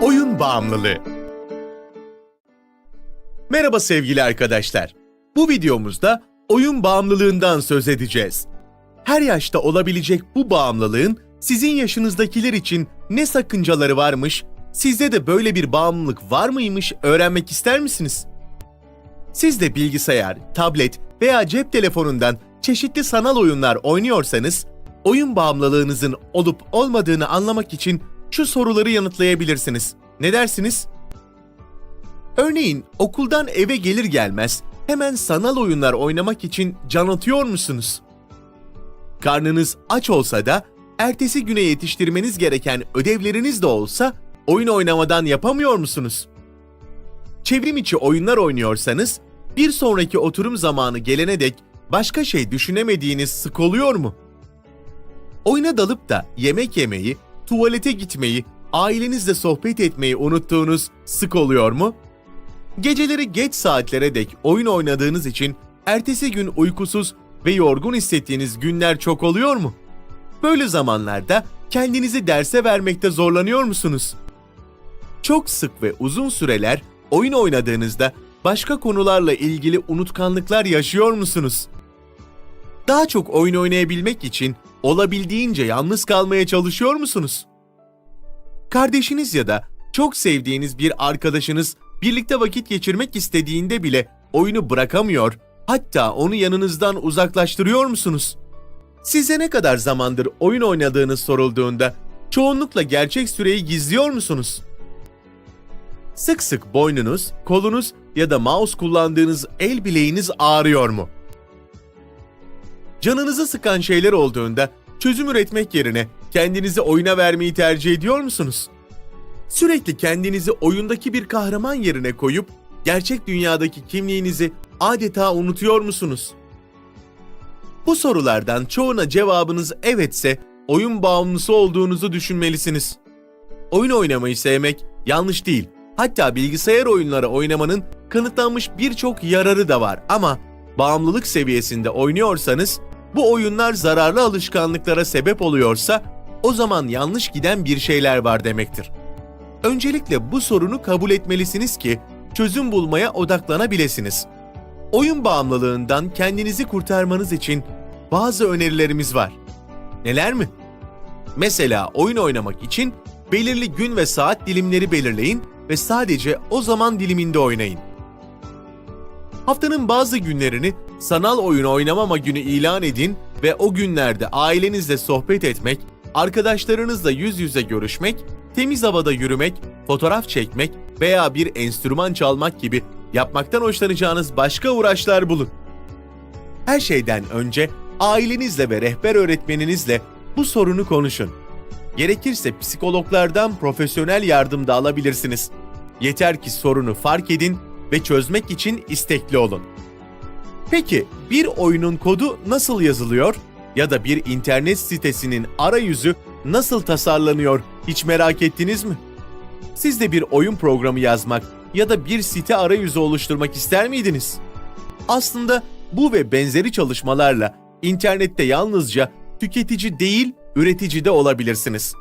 Oyun bağımlılığı. Merhaba sevgili arkadaşlar. Bu videomuzda oyun bağımlılığından söz edeceğiz. Her yaşta olabilecek bu bağımlılığın sizin yaşınızdakiler için ne sakıncaları varmış, sizde de böyle bir bağımlılık var mıymış öğrenmek ister misiniz? Siz de bilgisayar, tablet veya cep telefonundan çeşitli sanal oyunlar oynuyorsanız, oyun bağımlılığınızın olup olmadığını anlamak için şu soruları yanıtlayabilirsiniz. Ne dersiniz? Örneğin okuldan eve gelir gelmez hemen sanal oyunlar oynamak için can atıyor musunuz? Karnınız aç olsa da ertesi güne yetiştirmeniz gereken ödevleriniz de olsa oyun oynamadan yapamıyor musunuz? Çevrim içi oyunlar oynuyorsanız bir sonraki oturum zamanı gelene dek başka şey düşünemediğiniz sık oluyor mu? Oyuna dalıp da yemek yemeyi, tuvalete gitmeyi, ailenizle sohbet etmeyi unuttuğunuz sık oluyor mu? Geceleri geç saatlere dek oyun oynadığınız için ertesi gün uykusuz ve yorgun hissettiğiniz günler çok oluyor mu? Böyle zamanlarda kendinizi derse vermekte zorlanıyor musunuz? Çok sık ve uzun süreler oyun oynadığınızda başka konularla ilgili unutkanlıklar yaşıyor musunuz? Daha çok oyun oynayabilmek için olabildiğince yalnız kalmaya çalışıyor musunuz? Kardeşiniz ya da çok sevdiğiniz bir arkadaşınız birlikte vakit geçirmek istediğinde bile oyunu bırakamıyor, hatta onu yanınızdan uzaklaştırıyor musunuz? Size ne kadar zamandır oyun oynadığınız sorulduğunda çoğunlukla gerçek süreyi gizliyor musunuz? Sık sık boynunuz, kolunuz ya da mouse kullandığınız el bileğiniz ağrıyor mu? Canınızı sıkan şeyler olduğunda çözüm üretmek yerine kendinizi oyuna vermeyi tercih ediyor musunuz? Sürekli kendinizi oyundaki bir kahraman yerine koyup gerçek dünyadaki kimliğinizi adeta unutuyor musunuz? Bu sorulardan çoğuna cevabınız evetse oyun bağımlısı olduğunuzu düşünmelisiniz. Oyun oynamayı sevmek yanlış değil. Hatta bilgisayar oyunları oynamanın kanıtlanmış birçok yararı da var ama bağımlılık seviyesinde oynuyorsanız bu oyunlar zararlı alışkanlıklara sebep oluyorsa o zaman yanlış giden bir şeyler var demektir. Öncelikle bu sorunu kabul etmelisiniz ki çözüm bulmaya odaklanabilirsiniz. Oyun bağımlılığından kendinizi kurtarmanız için bazı önerilerimiz var. Neler mi? Mesela oyun oynamak için belirli gün ve saat dilimleri belirleyin ve sadece o zaman diliminde oynayın. Haftanın bazı günlerini sanal oyun oynamama günü ilan edin ve o günlerde ailenizle sohbet etmek, arkadaşlarınızla yüz yüze görüşmek, temiz havada yürümek, fotoğraf çekmek veya bir enstrüman çalmak gibi yapmaktan hoşlanacağınız başka uğraşlar bulun. Her şeyden önce ailenizle ve rehber öğretmeninizle bu sorunu konuşun. Gerekirse psikologlardan profesyonel yardım da alabilirsiniz. Yeter ki sorunu fark edin ve çözmek için istekli olun. Peki bir oyunun kodu nasıl yazılıyor ya da bir internet sitesinin arayüzü nasıl tasarlanıyor hiç merak ettiniz mi? Siz de bir oyun programı yazmak ya da bir site arayüzü oluşturmak ister miydiniz? Aslında bu ve benzeri çalışmalarla internette yalnızca tüketici değil, üretici de olabilirsiniz.